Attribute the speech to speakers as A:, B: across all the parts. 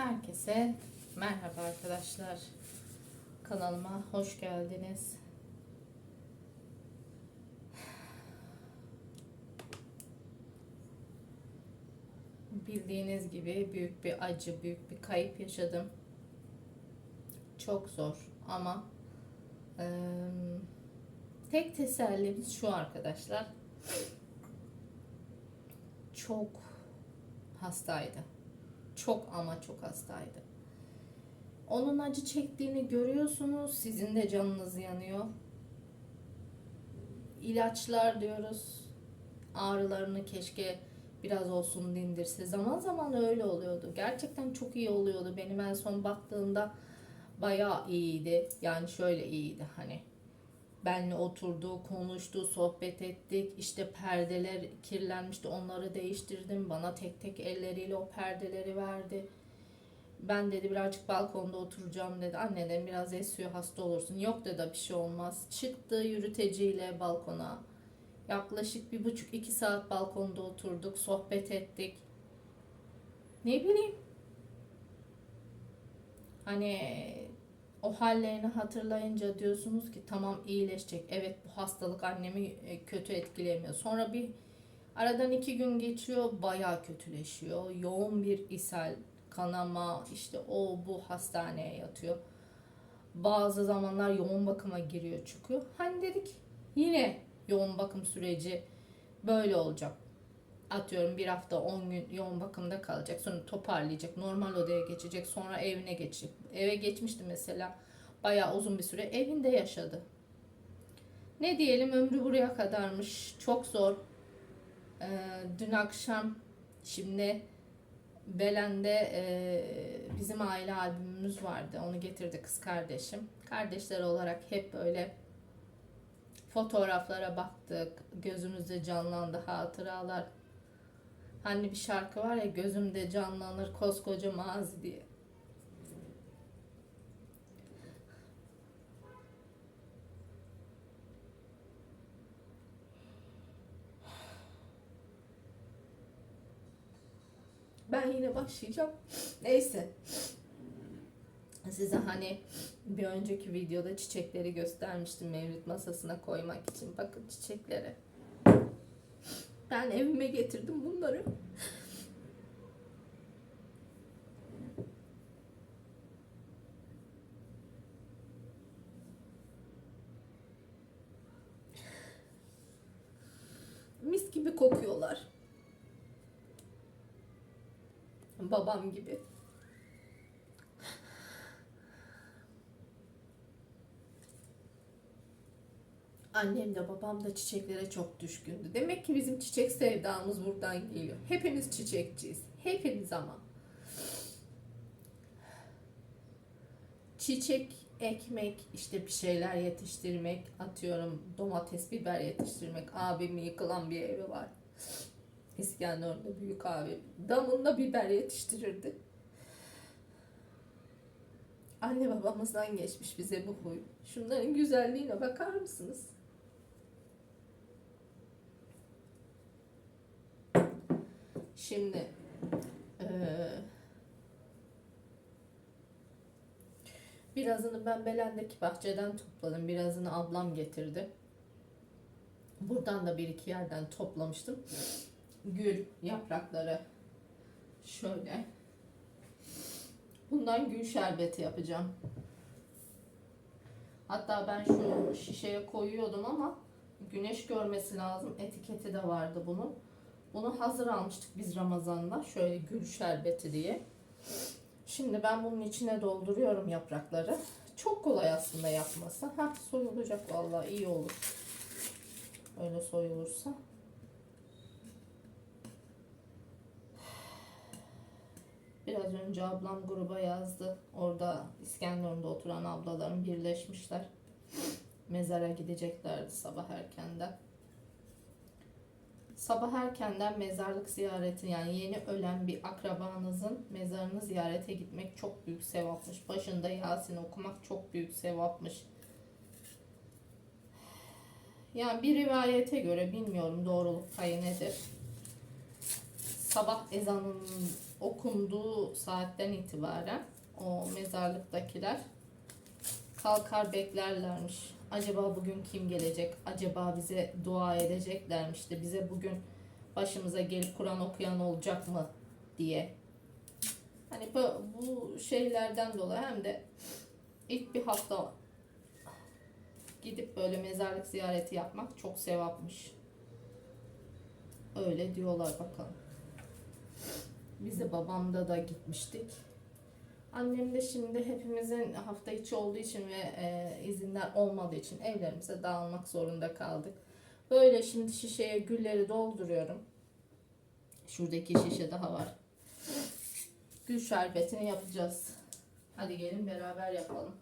A: Herkese merhaba arkadaşlar. Kanalıma hoş geldiniz. Bildiğiniz gibi büyük bir acı, büyük bir kayıp yaşadım. Çok zor ama eee, tek tesellimiz şu arkadaşlar. Çok hastaydı. Çok ama çok hastaydı. Onun acı çektiğini görüyorsunuz. Sizin de canınız yanıyor. İlaçlar diyoruz. Ağrılarını keşke biraz olsun dindirse. Zaman zaman öyle oluyordu. Gerçekten çok iyi oluyordu. Benim en son baktığımda bayağı iyiydi. Yani şöyle iyiydi hani. Benle oturdu, konuştu, sohbet ettik. İşte perdeler kirlenmişti, onları değiştirdim. Bana tek tek elleriyle o perdeleri verdi. Ben dedi birazcık balkonda oturacağım dedi. Anne dedim biraz esiyor hasta olursun. Yok dedi bir şey olmaz. Çıktı yürüteciyle balkona. Yaklaşık bir buçuk iki saat balkonda oturduk, sohbet ettik. Ne bileyim. Hani o hallerini hatırlayınca diyorsunuz ki tamam iyileşecek. Evet bu hastalık annemi e, kötü etkilemiyor. Sonra bir aradan iki gün geçiyor bayağı kötüleşiyor. Yoğun bir ishal, kanama işte o bu hastaneye yatıyor. Bazı zamanlar yoğun bakıma giriyor çıkıyor. Hani dedik yine yoğun bakım süreci böyle olacak. Atıyorum bir hafta 10 gün yoğun bakımda kalacak. Sonra toparlayacak. Normal odaya geçecek. Sonra evine geçecek. Eve geçmişti mesela. Bayağı uzun bir süre evinde yaşadı. Ne diyelim ömrü buraya kadarmış. Çok zor. Ee, dün akşam şimdi Belen'de e, bizim aile albümümüz vardı. Onu getirdi kız kardeşim. Kardeşler olarak hep böyle fotoğraflara baktık. Gözümüzde canlandı hatıralar. Hani bir şarkı var ya gözümde canlanır koskoca mazi diye. Ben yine başlayacağım. Neyse. Size hani bir önceki videoda çiçekleri göstermiştim mevlüt masasına koymak için. Bakın çiçeklere. Ben evime getirdim bunları. Mis gibi kokuyorlar. Babam gibi. Annem de babam da çiçeklere çok düşkündü. Demek ki bizim çiçek sevdamız buradan geliyor. Hepimiz çiçekçiyiz. Hepimiz ama. Çiçek ekmek, işte bir şeyler yetiştirmek, atıyorum domates, biber yetiştirmek. Abimin yıkılan bir evi var. İskenderun'da büyük abi. Damında biber yetiştirirdi. Anne babamızdan geçmiş bize bu huy. Şunların güzelliğine bakar mısınız? Şimdi eee, birazını ben Belen'deki bahçeden topladım. Birazını ablam getirdi. Buradan da bir iki yerden toplamıştım. Gül yaprakları şöyle. Bundan gül şerbeti yapacağım. Hatta ben şu şişeye koyuyordum ama güneş görmesi lazım. Etiketi de vardı bunun. Bunu hazır almıştık biz Ramazan'da. Şöyle gül şerbeti diye. Şimdi ben bunun içine dolduruyorum yaprakları. Çok kolay aslında yapması. Ha soyulacak vallahi iyi olur. Öyle soyulursa. Biraz önce ablam gruba yazdı. Orada İskenderun'da oturan ablaların birleşmişler. Mezara gideceklerdi sabah erkenden. Sabah erkenden mezarlık ziyareti yani yeni ölen bir akrabanızın mezarını ziyarete gitmek çok büyük sevapmış. Başında Yasin okumak çok büyük sevapmış. Yani bir rivayete göre bilmiyorum doğruluk payı nedir. Sabah ezanının oku okunduğu saatten itibaren o mezarlıktakiler kalkar beklerlermiş. Acaba bugün kim gelecek? Acaba bize dua edeceklermiş de bize bugün başımıza gelip Kur'an okuyan olacak mı diye. Hani bu, bu şeylerden dolayı hem de ilk bir hafta gidip böyle mezarlık ziyareti yapmak çok sevapmış. Öyle diyorlar bakalım. Biz de babamda da gitmiştik. Annem de şimdi hepimizin hafta içi olduğu için ve e, izinler olmadığı için evlerimize dağılmak zorunda kaldık. Böyle şimdi şişeye gülleri dolduruyorum. Şuradaki şişe daha var. Gül şerbetini yapacağız. Hadi gelin beraber yapalım.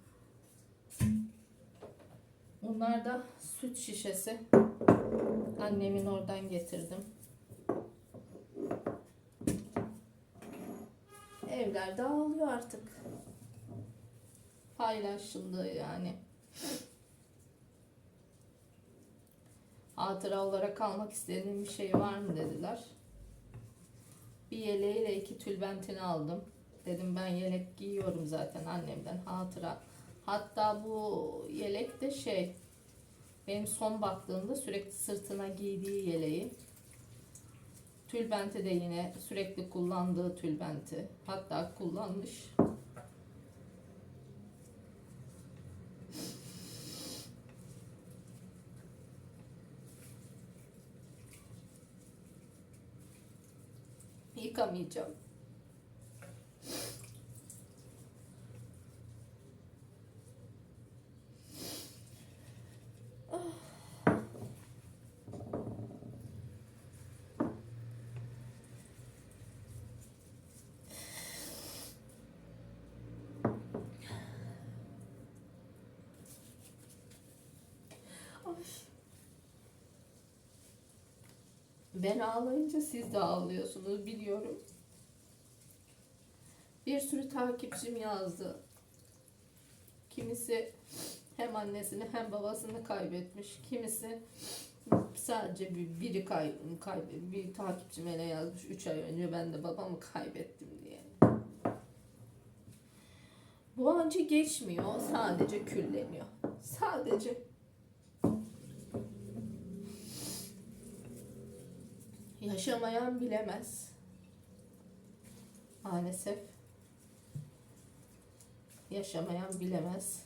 A: Bunlar da süt şişesi. Annemin oradan getirdim. Evler dağılıyor artık. Paylaşıldı yani. Hatıra olarak almak istediğim bir şey var mı dediler. Bir yeleğiyle iki tülbentini aldım. Dedim ben yelek giyiyorum zaten annemden hatıra. Hatta bu yelek de şey benim son baktığımda sürekli sırtına giydiği yeleği. Tülbenti de yine sürekli kullandığı tülbenti. Hatta kullanmış. Yıkamayacağım. Ben ağlayınca siz de ağlıyorsunuz biliyorum. Bir sürü takipçim yazdı. Kimisi hem annesini hem babasını kaybetmiş. Kimisi sadece bir, biri kay, kaybe, bir takipçim ele yazmış 3 ay önce ben de babamı kaybettim diye. Bu acı geçmiyor. Sadece külleniyor. Sadece. Yaşamayan bilemez. Maalesef. Yaşamayan bilemez.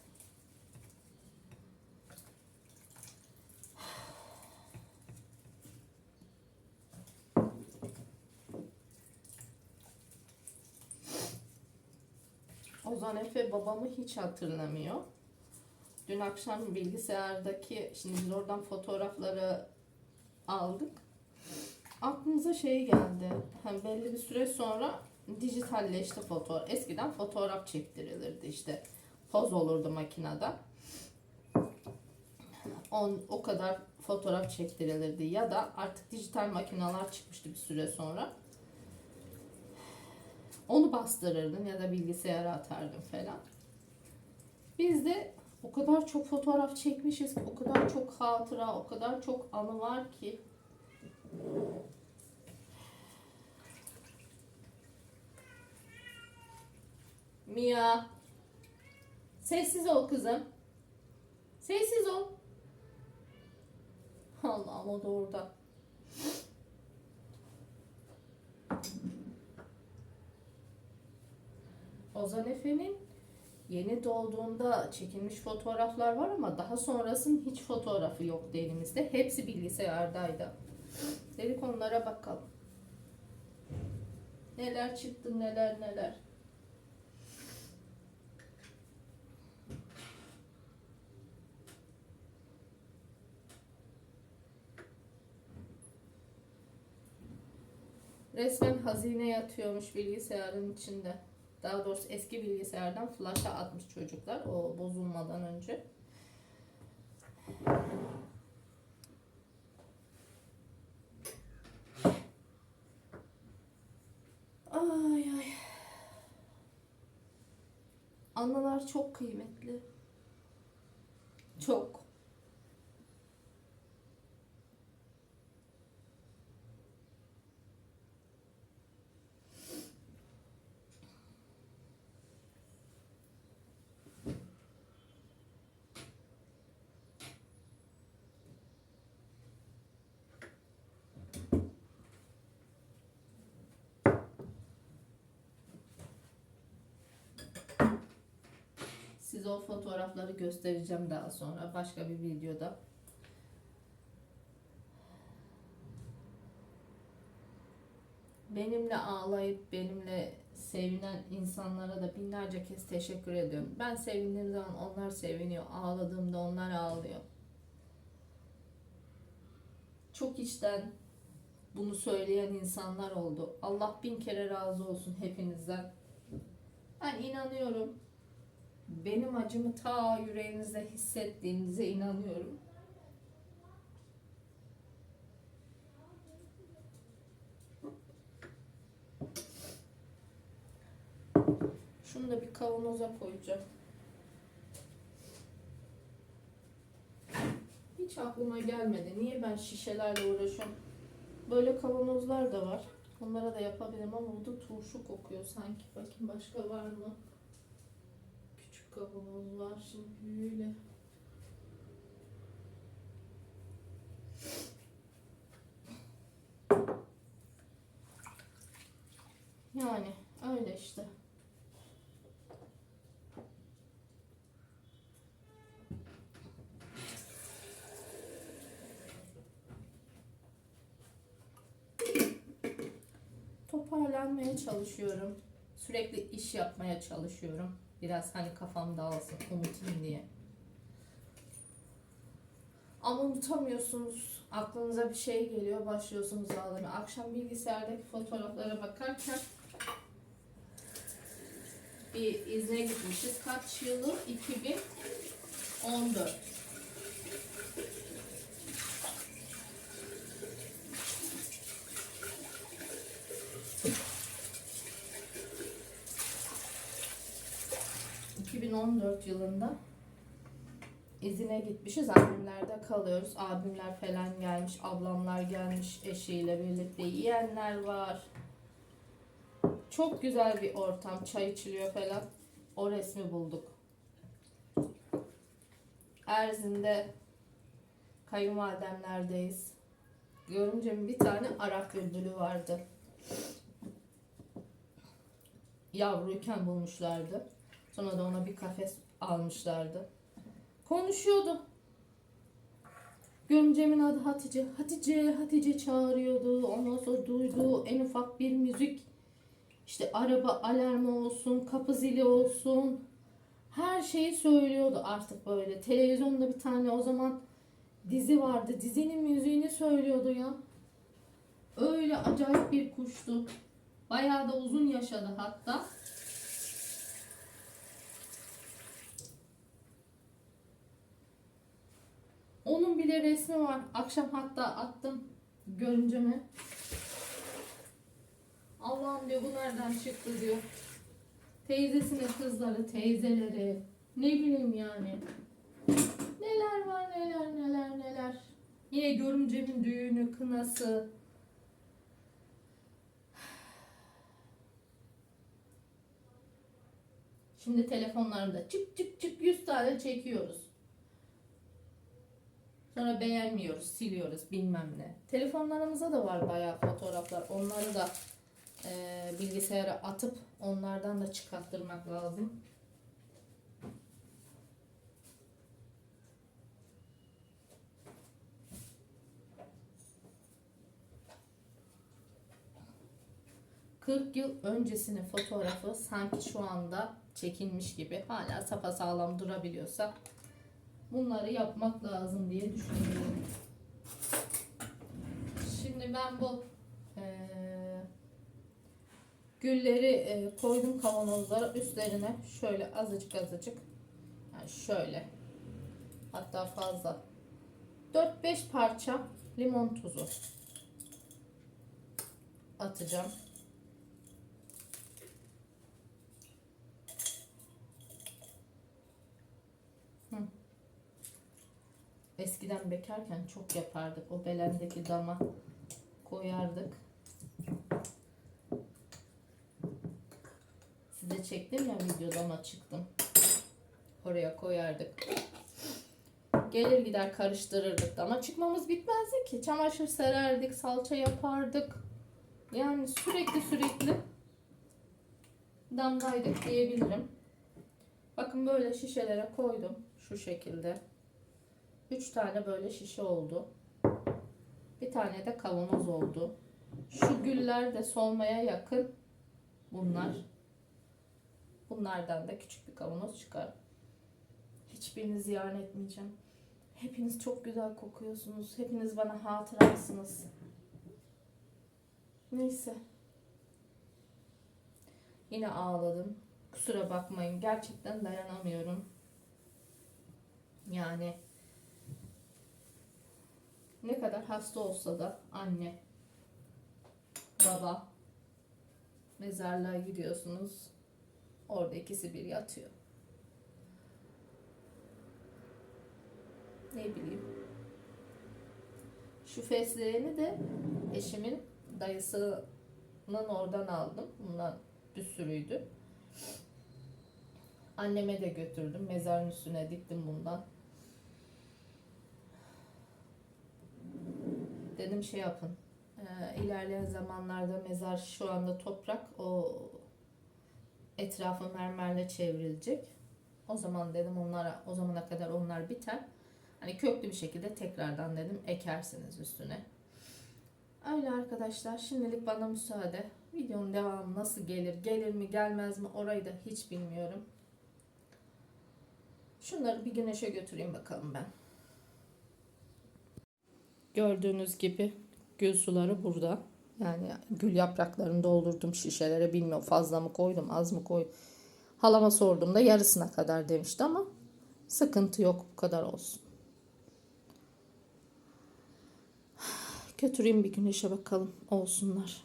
A: Ozan Efe babamı hiç hatırlamıyor. Dün akşam bilgisayardaki, şimdi biz oradan fotoğrafları aldık. Aklımıza şey geldi. Hem belli bir süre sonra dijitalleşti fotoğraf. Eskiden fotoğraf çektirilirdi işte. Poz olurdu makinede. On, o kadar fotoğraf çektirilirdi. Ya da artık dijital makineler çıkmıştı bir süre sonra. Onu bastırırdın ya da bilgisayara atardın falan. Biz de o kadar çok fotoğraf çekmişiz ki, o kadar çok hatıra, o kadar çok anı var ki. Mia. Sessiz ol kızım. Sessiz ol. Allah'ım o da orada. Ozan Efe'nin yeni doğduğunda çekilmiş fotoğraflar var ama daha sonrasının hiç fotoğrafı yoktu elimizde. Hepsi bilgisayardaydı. Dedik onlara bakalım. Neler çıktı neler neler. Resmen hazine yatıyormuş bilgisayarın içinde. Daha doğrusu eski bilgisayardan flash'a atmış çocuklar o bozulmadan önce. Ay ay. Anılar çok kıymetli. Çok. Size o fotoğrafları göstereceğim daha sonra başka bir videoda. Benimle ağlayıp benimle sevinen insanlara da binlerce kez teşekkür ediyorum. Ben sevindiğim zaman onlar seviniyor. Ağladığımda onlar ağlıyor. Çok içten bunu söyleyen insanlar oldu. Allah bin kere razı olsun hepinizden. Ben inanıyorum. Benim acımı ta yüreğinizde hissettiğinize inanıyorum. Şunu da bir kavanoza koyacağım. Hiç aklıma gelmedi. Niye ben şişelerle uğraşıyorum? Böyle kavanozlar da var. Onlara da yapabilirim ama bu da turşu kokuyor sanki. Bakayım başka var mı? Kavanoz var şimdi büyüğüyle. Yani öyle işte. toparlanmaya çalışıyorum. Sürekli iş yapmaya çalışıyorum. Biraz hani kafam dağılsın, unutayım diye. Ama unutamıyorsunuz. Aklınıza bir şey geliyor, başlıyorsunuz ağlamaya. Akşam bilgisayardaki fotoğraflara bakarken bir izne gitmişiz. Kaç yılı? 2014. ...2014 yılında izine gitmişiz. Annemlerde kalıyoruz. Abimler falan gelmiş, ablamlar gelmiş eşiyle birlikte. Yiyenler var. Çok güzel bir ortam. Çay içiliyor falan. O resmi bulduk. Erzin'de kayınvalidemlerdeyiz. Görümcemin bir tane Arap bülbülü vardı. Yavruyken bulmuşlardı. Sonra da ona bir kafes almışlardı. Konuşuyordu. Görümcemin adı Hatice. Hatice, Hatice çağırıyordu. Ondan sonra duyduğu en ufak bir müzik. İşte araba alarmı olsun, kapı zili olsun. Her şeyi söylüyordu artık böyle. Televizyonda bir tane o zaman dizi vardı. Dizinin müziğini söylüyordu ya. Öyle acayip bir kuştu. Bayağı da uzun yaşadı hatta. Onun bile resmi var. Akşam hatta attım görünceme. Allah'ım diyor bu nereden çıktı diyor. Teyzesinin kızları, teyzeleri. Ne bileyim yani. Neler var neler neler neler. Yine görümcemin düğünü, kınası. Şimdi telefonlarımda çık çık çık 100 tane çekiyoruz. Sonra beğenmiyoruz, siliyoruz bilmem ne. Telefonlarımıza da var bayağı fotoğraflar. Onları da e, bilgisayara atıp onlardan da çıkarttırmak lazım. ...40 yıl öncesinin fotoğrafı sanki şu anda çekilmiş gibi hala sapasağlam durabiliyorsa bunları yapmak lazım diye düşünüyorum. Şimdi ben bu eee, gülleri eee, koydum kavanozlara üstlerine şöyle azıcık azıcık yani şöyle hatta fazla 4-5 parça limon tuzu atacağım. Eskiden bekarken çok yapardık. O belendeki dama koyardık. Size çektim ya video dama çıktım. Oraya koyardık. Gelir gider karıştırırdık. Dama çıkmamız bitmezdi ki. Çamaşır sererdik, salça yapardık. Yani sürekli sürekli damdaydık diyebilirim. Bakın böyle şişelere koydum. Şu şekilde. 3 tane böyle şişe oldu. Bir tane de kavanoz oldu. Şu güller de solmaya yakın. Bunlar. Bunlardan da küçük bir kavanoz çıkar. Hiçbirini ziyan etmeyeceğim. Hepiniz çok güzel kokuyorsunuz. Hepiniz bana hatırasınız. Neyse. Yine ağladım. Kusura bakmayın. Gerçekten dayanamıyorum. Yani ne kadar hasta olsa da anne, baba mezarlığa gidiyorsunuz. Orada ikisi bir yatıyor. Ne bileyim. Şu fesleğeni de eşimin dayısının oradan aldım. Bundan bir sürüydü. Anneme de götürdüm. Mezarın üstüne diktim bundan. Dedim şey yapın. Ee, ilerleyen zamanlarda mezar şu anda toprak o etrafı mermerle çevrilecek. O zaman dedim onlara o zamana kadar onlar biter. Hani köklü bir şekilde tekrardan dedim ekersiniz üstüne. Öyle arkadaşlar şimdilik bana müsaade. Videonun devamı nasıl gelir, gelir mi gelmez mi orayı da hiç bilmiyorum. Şunları bir güneşe götüreyim bakalım ben. Gördüğünüz gibi gül suları burada. Yani gül yapraklarını doldurdum şişelere. Bilmiyorum fazla mı koydum az mı koydum. Halama sorduğumda yarısına kadar demişti ama sıkıntı yok bu kadar olsun. Götüreyim bir güneşe bakalım olsunlar.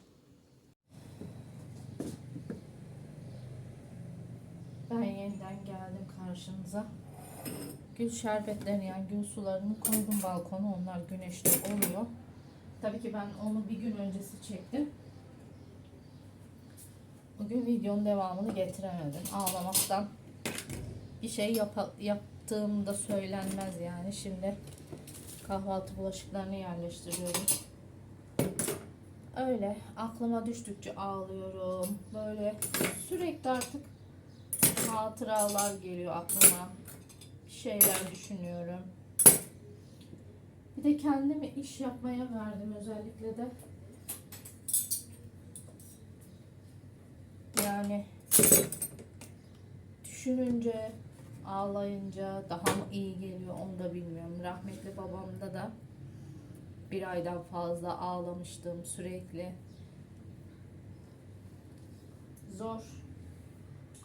A: Ben yeniden geldim karşınıza. Gül şerbetlerini yani gül sularını koydum balkona. Onlar güneşte oluyor. Tabii ki ben onu bir gün öncesi çektim. Bugün videonun devamını getiremedim. Ağlamaktan bir şey yap yaptığımda söylenmez yani. Şimdi kahvaltı bulaşıklarını yerleştiriyorum. Öyle aklıma düştükçe ağlıyorum. Böyle sürekli artık hatıralar geliyor aklıma. Şeyler düşünüyorum. Bir de kendimi iş yapmaya verdim özellikle de. Yani düşününce, ağlayınca daha mı iyi geliyor onu da bilmiyorum. Rahmetli babamda da bir aydan fazla ağlamıştım sürekli. Zor.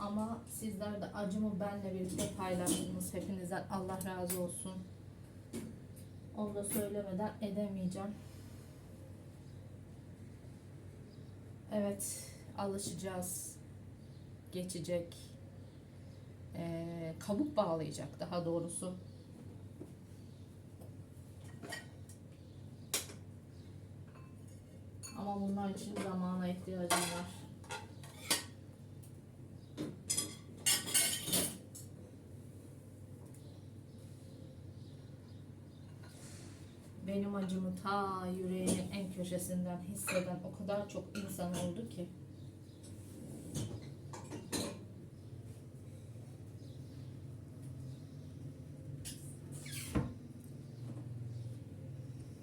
A: Ama sizler de acımı benle birlikte paylaştınız. Hepinizden Allah razı olsun. Onu da söylemeden edemeyeceğim. Evet, alışacağız. Geçecek. Ee, kabuk bağlayacak daha doğrusu. Ama bunlar için zamana ihtiyacım var. Benim acımı ta yüreğimin en köşesinden hisseden o kadar çok insan oldu ki.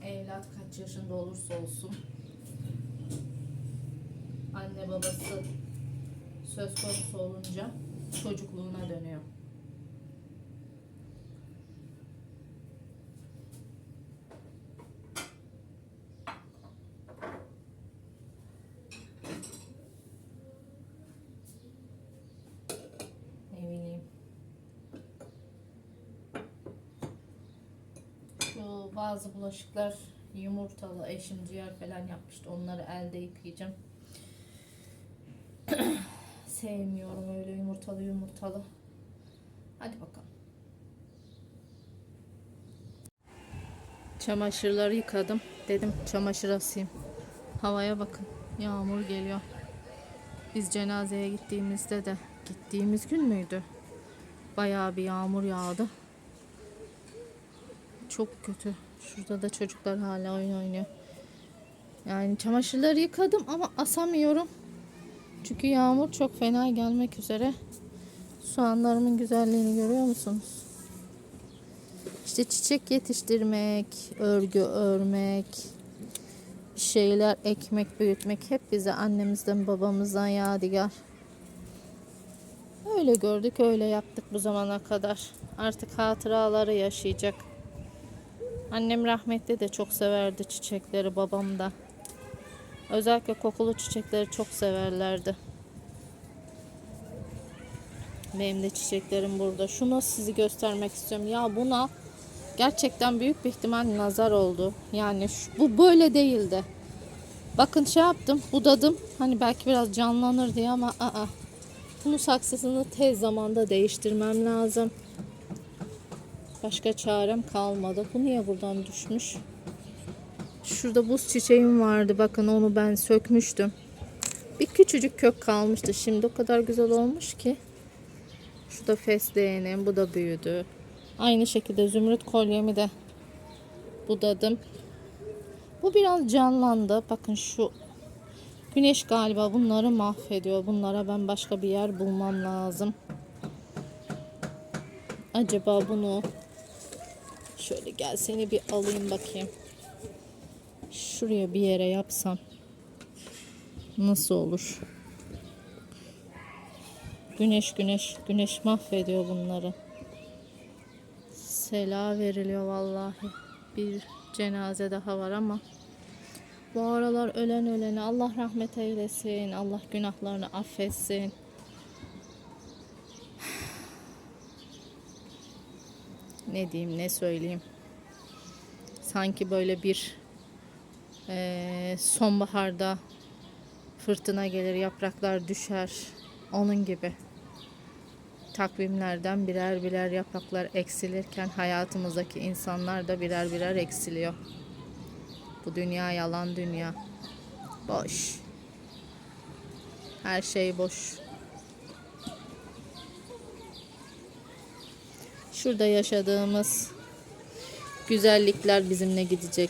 A: Evlat kaç yaşında olursa olsun anne babası söz konusu olunca çocukluğuna dönüyor. Ne bileyim. Şu bazı bulaşıklar yumurtalı eşim ciğer falan yapmıştı. Onları elde yıkayacağım. Sevmiyorum öyle yumurtalı yumurtalı. Hadi bakalım. Çamaşırları yıkadım. Dedim çamaşır asayım. Havaya bakın. Yağmur geliyor. Biz cenazeye gittiğimizde de gittiğimiz gün müydü? Bayağı bir yağmur yağdı. Çok kötü. Şurada da çocuklar hala oyun oynuyor. Yani çamaşırları yıkadım ama asamıyorum. Çünkü yağmur çok fena gelmek üzere. Soğanlarımın güzelliğini görüyor musunuz? İşte çiçek yetiştirmek, örgü örmek, bir şeyler ekmek, büyütmek hep bize annemizden, babamızdan yadigar. Öyle gördük, öyle yaptık bu zamana kadar. Artık hatıraları yaşayacak. Annem rahmetli de çok severdi çiçekleri, babam da. Özellikle kokulu çiçekleri çok severlerdi. Benim de çiçeklerim burada. Şunu sizi göstermek istiyorum. Ya buna gerçekten büyük bir ihtimal nazar oldu. Yani şu- bu böyle değildi. Bakın şey yaptım, budadım. Hani belki biraz canlanır diye ama aa. Bunun saksısını tez zamanda değiştirmem lazım. Başka çarem kalmadı. Bu niye buradan düşmüş? Şurada buz çiçeğim vardı. Bakın onu ben sökmüştüm. Bir küçücük kök kalmıştı. Şimdi o kadar güzel olmuş ki. Şurada fesleğenim. Bu da büyüdü. Aynı şekilde zümrüt kolyemi de budadım. Bu biraz canlandı. Bakın şu güneş galiba bunları mahvediyor. Bunlara ben başka bir yer bulmam lazım. Acaba bunu şöyle gel seni bir alayım bakayım. Şuraya bir yere yapsam nasıl olur? Güneş güneş güneş mahvediyor bunları. Sela veriliyor vallahi. Bir cenaze daha var ama bu aralar ölen ölene Allah rahmet eylesin. Allah günahlarını affetsin. Ne diyeyim ne söyleyeyim. Sanki böyle bir eee, sonbaharda fırtına gelir yapraklar düşer. Onun gibi takvimlerden birer birer yapraklar eksilirken hayatımızdaki insanlar da birer birer eksiliyor. Bu dünya yalan dünya. Boş. Her şey boş. Şurada yaşadığımız güzellikler bizimle gidecek,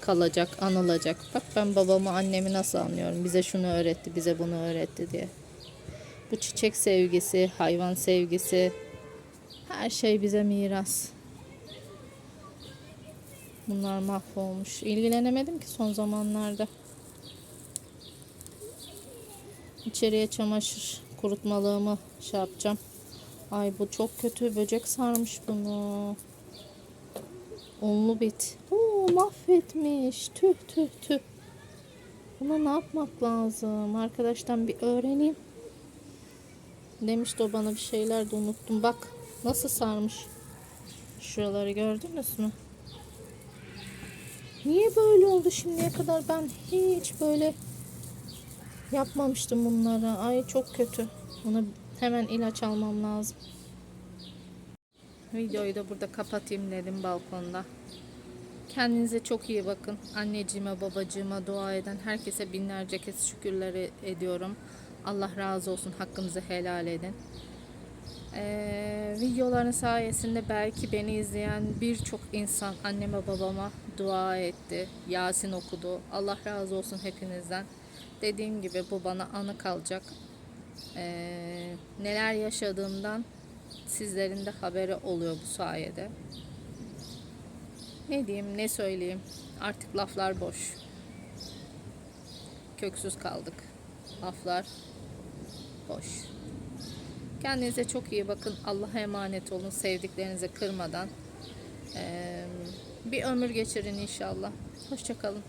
A: kalacak, anılacak. Bak ben babamı, annemi nasıl anlıyorum. Bize şunu öğretti, bize bunu öğretti diye. Bu çiçek sevgisi, hayvan sevgisi, her şey bize miras. Bunlar mahvolmuş. İlgilenemedim ki son zamanlarda. İçeriye çamaşır kurutmalığımı şey yapacağım. Ay bu çok kötü. Böcek sarmış bunu. Unlu bit. Oo, mahvetmiş. Tüh tüh tüh. Buna ne yapmak lazım? Arkadaştan bir öğreneyim. Demişti o bana bir şeyler de unuttum. Bak nasıl sarmış. Şuraları gördünüz mü? Niye böyle oldu şimdiye kadar ben hiç böyle yapmamıştım bunları. Ay çok kötü. Ona hemen ilaç almam lazım. Videoyu da burada kapatayım dedim balkonda. Kendinize çok iyi bakın. Anneciğime, babacığıma dua eden herkese binlerce kez şükürler ediyorum. Allah razı olsun. Hakkınızı helal edin. Ee, videoların sayesinde belki beni izleyen birçok insan anneme babama dua etti. Yasin okudu. Allah razı olsun hepinizden. Dediğim gibi bu bana anı kalacak. Ee, neler yaşadığımdan sizlerin de haberi oluyor bu sayede. Ne diyeyim, ne söyleyeyim? Artık laflar boş. Köksüz kaldık. Laflar boş. Kendinize çok iyi bakın. Allah'a emanet olun. Sevdiklerinizi kırmadan. Ee, bir ömür geçirin inşallah. Hoşçakalın.